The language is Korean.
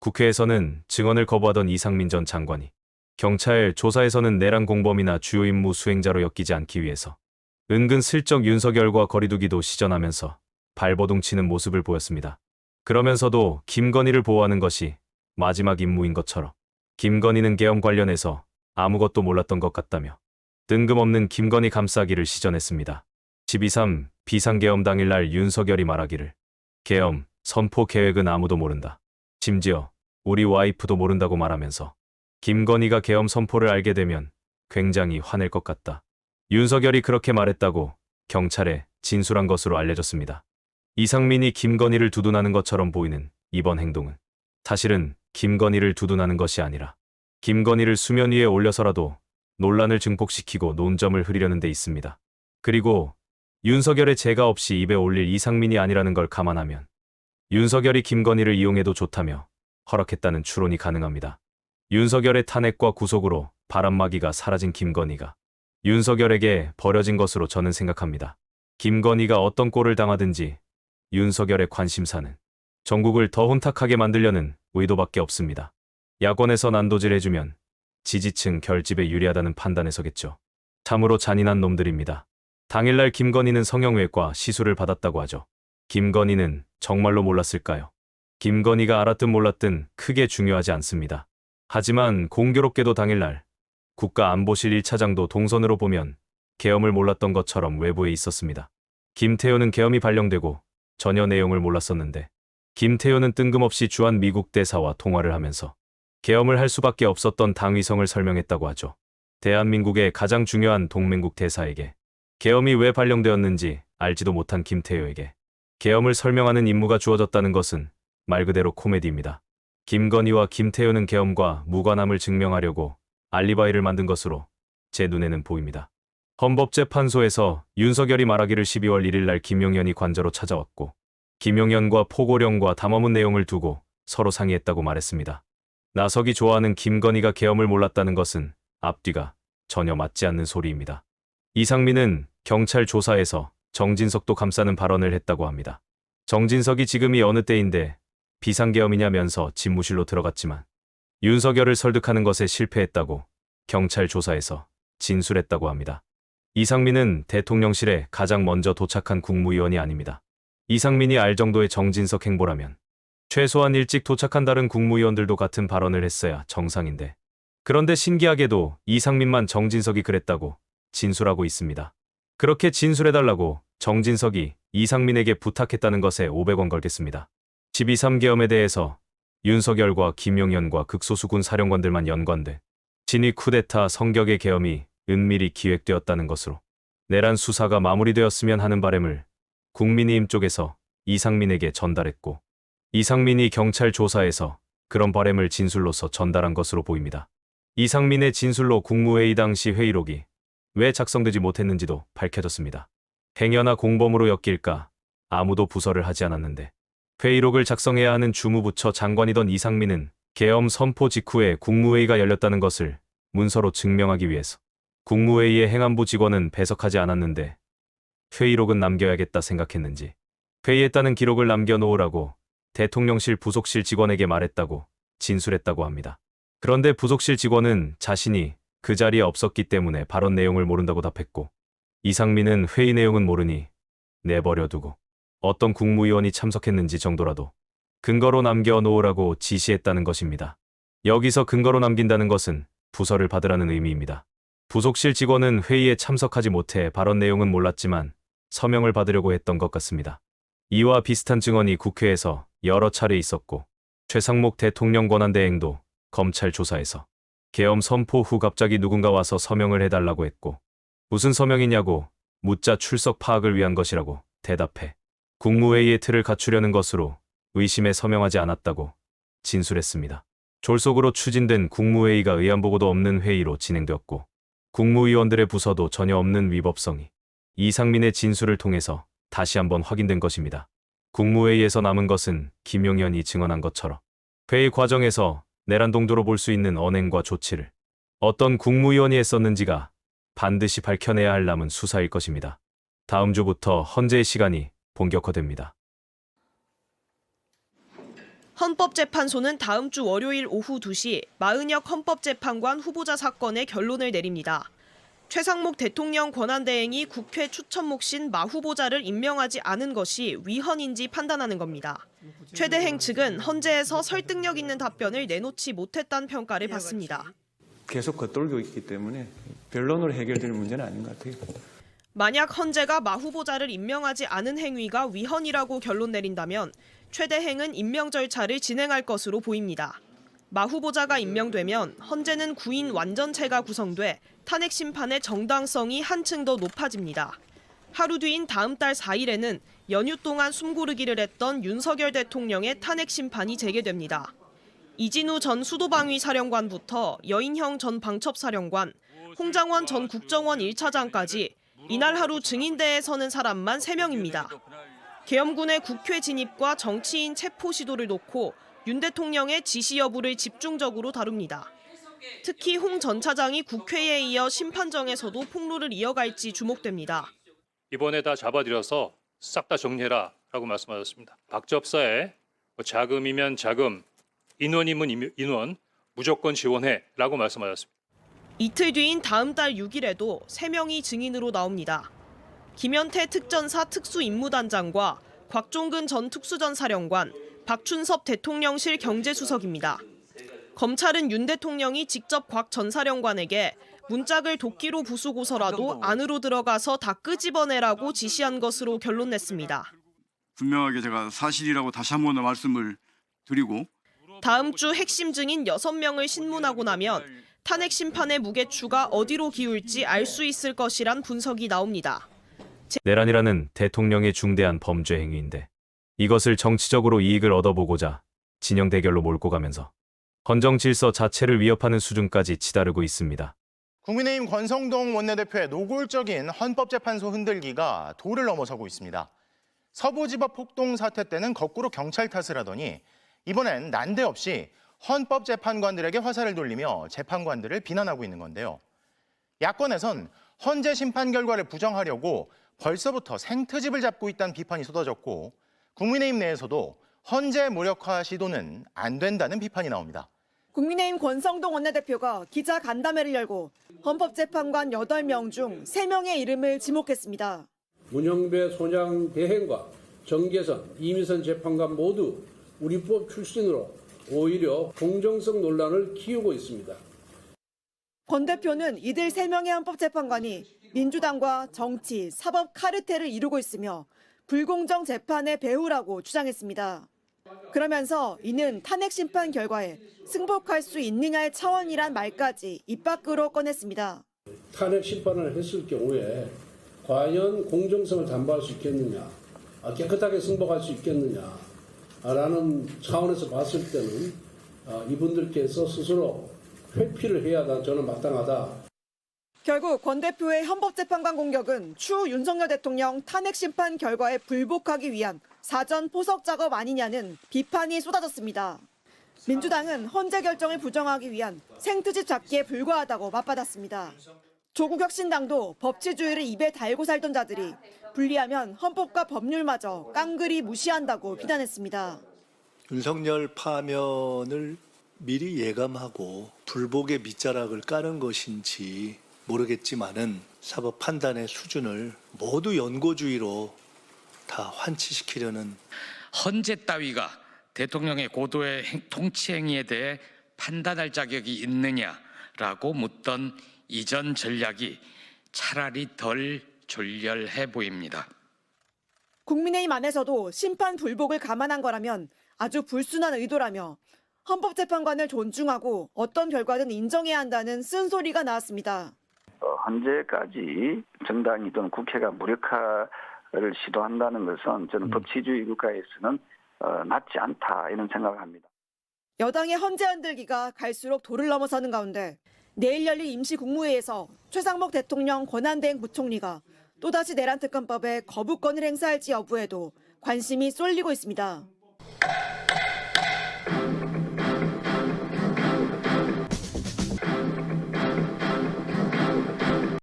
국회에서는 증언을 거부하던 이상민 전 장관이 경찰 조사에서는 내란 공범이나 주요 임무 수행자로 엮이지 않기 위해서 은근 슬쩍 윤석열과 거리두기도 시전하면서 발버둥 치는 모습을 보였습니다. 그러면서도 김건희를 보호하는 것이 마지막 임무인 것처럼 김건희는 계엄 관련해서 아무것도 몰랐던 것 같다며 뜬금없는 김건희 감싸기를 시전했습니다. 12.3 비상계엄 당일날 윤석열이 말하기를 계엄 선포 계획은 아무도 모른다. 심지어 우리 와이프도 모른다고 말하면서 김건희가 계엄 선포를 알게 되면 굉장히 화낼 것 같다. 윤석열이 그렇게 말했다고 경찰에 진술한 것으로 알려졌습니다. 이상민이 김건희를 두둔하는 것처럼 보이는 이번 행동은 사실은 김건희를 두둔하는 것이 아니라 김건희를 수면 위에 올려서라도 논란을 증폭시키고 논점을 흐리려는 데 있습니다. 그리고 윤석열의 죄가 없이 입에 올릴 이상민이 아니라는 걸 감안하면 윤석열이 김건희를 이용해도 좋다며 허락했다는 추론이 가능합니다. 윤석열의 탄핵과 구속으로 바람막이가 사라진 김건희가 윤석열에게 버려진 것으로 저는 생각합니다. 김건희가 어떤 꼴을 당하든지 윤석열의 관심사는 전국을 더 혼탁하게 만들려는 의도밖에 없습니다. 야권에서 난도질 해주면 지지층 결집에 유리하다는 판단에서겠죠. 참으로 잔인한 놈들입니다. 당일날 김건희는 성형외과 시술을 받았다고 하죠. 김건희는 정말로 몰랐을까요? 김건희가 알았든 몰랐든 크게 중요하지 않습니다. 하지만 공교롭게도 당일날 국가안보실 1차장도 동선으로 보면 계엄을 몰랐던 것처럼 외부에 있었습니다. 김태효는 계엄이 발령되고 전혀 내용을 몰랐었는데 김태효는 뜬금없이 주한 미국 대사와 통화를 하면서 계엄을 할 수밖에 없었던 당위성을 설명했다고 하죠. 대한민국의 가장 중요한 동맹국 대사에게 계엄이 왜 발령되었는지 알지도 못한 김태효에게 계엄을 설명하는 임무가 주어졌다는 것은 말 그대로 코미디입니다. 김건희와 김태효는 계엄과 무관함을 증명하려고 알리바이를 만든 것으로 제 눈에는 보입니다. 헌법재판소에서 윤석열이 말하기를 12월 1일 날 김용현이 관저로 찾아왔고 김용현과 포고령과 담화문 내용을 두고 서로 상의했다고 말했습니다. 나석이 좋아하는 김건희가 계엄을 몰랐다는 것은 앞뒤가 전혀 맞지 않는 소리입니다. 이상민은 경찰 조사에서 정진석도 감싸는 발언을 했다고 합니다. 정진석이 지금이 어느 때인데 비상계엄이냐면서 집무실로 들어갔지만 윤석열을 설득하는 것에 실패했다고 경찰 조사에서 진술했다고 합니다. 이상민은 대통령실에 가장 먼저 도착한 국무위원이 아닙니다. 이상민이 알 정도의 정진석 행보라면 최소한 일찍 도착한 다른 국무위원들도 같은 발언을 했어야 정상인데 그런데 신기하게도 이상민만 정진석이 그랬다고 진술하고 있습니다. 그렇게 진술해달라고 정진석이 이상민에게 부탁했다는 것에 500원 걸겠습니다. 12.3계엄에 대해서 윤석열과 김용현과 극소수군 사령관들만 연관돼 진위 쿠데타 성격의 계엄이 은밀히 기획되었다는 것으로 내란 수사가 마무리되었으면 하는 바람을 국민의힘 쪽에서 이상민에게 전달했고 이상민이 경찰 조사에서 그런 바람을 진술로서 전달한 것으로 보입니다. 이상민의 진술로 국무회의 당시 회의록이 왜 작성되지 못했는지도 밝혀졌습니다. 행여나 공범으로 엮일까 아무도 부서를 하지 않았는데 회의록을 작성해야 하는 주무부처 장관이던 이상민은 계엄 선포 직후에 국무회의가 열렸다는 것을 문서로 증명하기 위해서 국무회의의 행안부 직원은 배석하지 않았는데 회의록은 남겨야겠다 생각했는지 회의했다는 기록을 남겨놓으라고 대통령실 부속실 직원에게 말했다고 진술했다고 합니다. 그런데 부속실 직원은 자신이 그 자리에 없었기 때문에 발언 내용을 모른다고 답했고 이상민은 회의 내용은 모르니 내버려두고 어떤 국무위원이 참석했는지 정도라도 근거로 남겨놓으라고 지시했다는 것입니다. 여기서 근거로 남긴다는 것은 부서를 받으라는 의미입니다. 부속실 직원은 회의에 참석하지 못해 발언 내용은 몰랐지만 서명을 받으려고 했던 것 같습니다. 이와 비슷한 증언이 국회에서 여러 차례 있었고 최상목 대통령 권한대행도 검찰 조사에서 계엄 선포 후 갑자기 누군가 와서 서명을 해달라고 했고 무슨 서명이냐고 묻자 출석 파악을 위한 것이라고 대답해 국무회의의 틀을 갖추려는 것으로 의심에 서명하지 않았다고 진술했습니다. 졸속으로 추진된 국무회의가 의안보고도 없는 회의로 진행되었고 국무위원들의 부서도 전혀 없는 위법성이 이상민의 진술을 통해서 다시 한번 확인된 것입니다. 국무회의에서 남은 것은 김용현이 증언한 것처럼 회의 과정에서 내란 동조로 볼 수 있는 언행과 조치를 어떤 국무위원이 했었는지가 반드시 밝혀내야 할 남은 수사일 것입니다. 다음 주부터 헌재의 시간이 본격화됩니다. 헌법재판소는 다음 주 월요일 오후 2시 마은혁 헌법재판관 후보자 사건의 결론을 내립니다. 최상목 대통령 권한대행이 국회 추천 몫인 마 후보자를 임명하지 않은 것이 위헌인지 판단하는 겁니다. 최대행 측은 헌재에서 설득력 있는 답변을 내놓지 못했다는 평가를 받습니다. 계속 겉돌고 있기 때문에 변론으로 해결될 문제는 아닌 것 같아요. 만약 헌재가 마 후보자를 임명하지 않은 행위가 위헌이라고 결론 내린다면 최대행은 임명 절차를 진행할 것으로 보입니다. 마 후보자가 임명되면 헌재는 구인 완전체가 구성돼 탄핵 심판의 정당성이 한층 더 높아집니다. 하루 뒤인 다음 달 4일에는 연휴 동안 숨고르기를 했던 윤석열 대통령의 탄핵 심판이 재개됩니다. 이진우 전 수도방위 사령관부터 여인형 전 방첩사령관, 홍장원 전 국정원 1차장까지 이날 하루 증인대에 서는 사람만 3명입니다. 계엄군의 국회 진입과 정치인 체포 시도를 놓고 윤 대통령의 지시 여부를 집중적으로 다룹니다. 특히 홍 전 차장이 국회에 이어 심판정에서도 폭로를 이어갈지 주목됩니다. 이번에 다 잡아들여서 싹 다 정리해라 라고 말씀하셨습니다. 박 접사에 뭐 자금이면 자금, 인원이면 임- 인원, 무조건 지원해 라고 말씀하셨습니다. 이틀 뒤인 다음 달 6일에도 3명이 증인으로 나옵니다. 김현태 특전사 특수임무단장과 곽종근 전 특수전 사령관, 박춘섭 대통령실 경제수석입니다. 검찰은 윤 대통령이 직접 곽 전 사령관에게 문짝을 도끼로 부수고서라도 안으로 들어가서 다 끄집어내라고 지시한 것으로 결론 냈습니다. 분명하게 제가 사실이라고 다시 한번더 말씀을 드리고 다음 주 핵심 증인 6명을 신문하고 나면 탄핵 심판의 무게추가 어디로 기울지 알 수 있을 것이란 분석이 나옵니다. 내란이라는 대통령의 중대한 범죄 행위인데 이것을 정치적으로 이익을 얻어보고자 진영 대결로 몰고 가면서 헌정 질서 자체를 위협하는 수준까지 치다르고 있습니다. 국민의힘 권성동 원내대표의 노골적인 헌법재판소 흔들기가 도를 넘어서고 있습니다. 서부지법 폭동 사태 때는 거꾸로 경찰 탓을 하더니 이번엔 난데없이 헌법재판관들에게 화살을 돌리며 재판관들을 비난하고 있는 건데요. 야권에선 헌재 심판 결과를 부정하려고 벌써부터 생트집을 잡고 있다는 비판이 쏟아졌고 국민의힘 내에서도 헌재 무력화 시도는 안 된다는 비판이 나옵니다. 국민의힘 권성동 원내대표가 기자 간담회를 열고 헌법재판관 8명 중 3명의 이름을 지목했습니다. 문영배 소장 대행과 정계선, 이미선 재판관 모두 우리 법 출신으로 오히려 공정성 논란을 키우고 있습니다. 권 대표는 이들 3명의 헌법재판관이 민주당과 정치, 사법 카르텔을 이루고 있으며 불공정 재판의 배후라고 주장했습니다. 그러면서 이는 탄핵 심판 결과에 승복할 수 있느냐의 차원이란 말까지 입 밖으로 꺼냈습니다. 탄핵 심판을 했을 경우에 과연 공정성을 담보할 수 있겠느냐, 아, 깨끗하게 승복할 수 있겠느냐, 아, 라는 차원에서 봤을 때는 아, 이분들께서 스스로 회피를 해야 다 저는 마땅하다. 결국 권 대표의 헌법재판관 공격은 추후 윤석열 대통령 탄핵 심판 결과에 불복하기 위한 사전 포석 작업 아니냐는 비판이 쏟아졌습니다. 민주당은 헌재 결정을 부정하기 위한 생트집 잡기에 불과하다고 맞받았습니다. 조국 혁신당도 법치주의를 입에 달고 살던 자들이 분리하면 헌법과 법률마저 깡그리 무시한다고 비난했습니다. 윤석열 파면을 미리 예감하고 불복의 밑자락을 까는 것인지 모르겠지만은 사법 판단의 수준을 모두 연고주의로 다 환치시키려는 헌재 따위가 대통령의 고도의 행- 통치 행위에 대해 판단할 자격이 있느냐라고 묻던 이전 전략이 차라리 덜 졸렬해 보입니다. 국민의힘 안에서도 심판 불복을 감안한 거라면 아주 불순한 의도라며 헌법재판관을 존중하고 어떤 결과든 인정해야 한다는 쓴소리가 나왔습니다. 어, 현재까지 정당이 또는 국회가 무력화를 시도한다는 것은 저는 법치주의 국가에서는 어, 맞지 않다 이런 생각을 합니다. 여당의 헌재 흔들기가 갈수록 도를 넘어서는 가운데 내일 열릴 임시 국무회에서 최상목 대통령 권한대행 부총리가 또다시 내란 특검법에 거부권을 행사할지 여부에도 관심이 쏠리고 있습니다.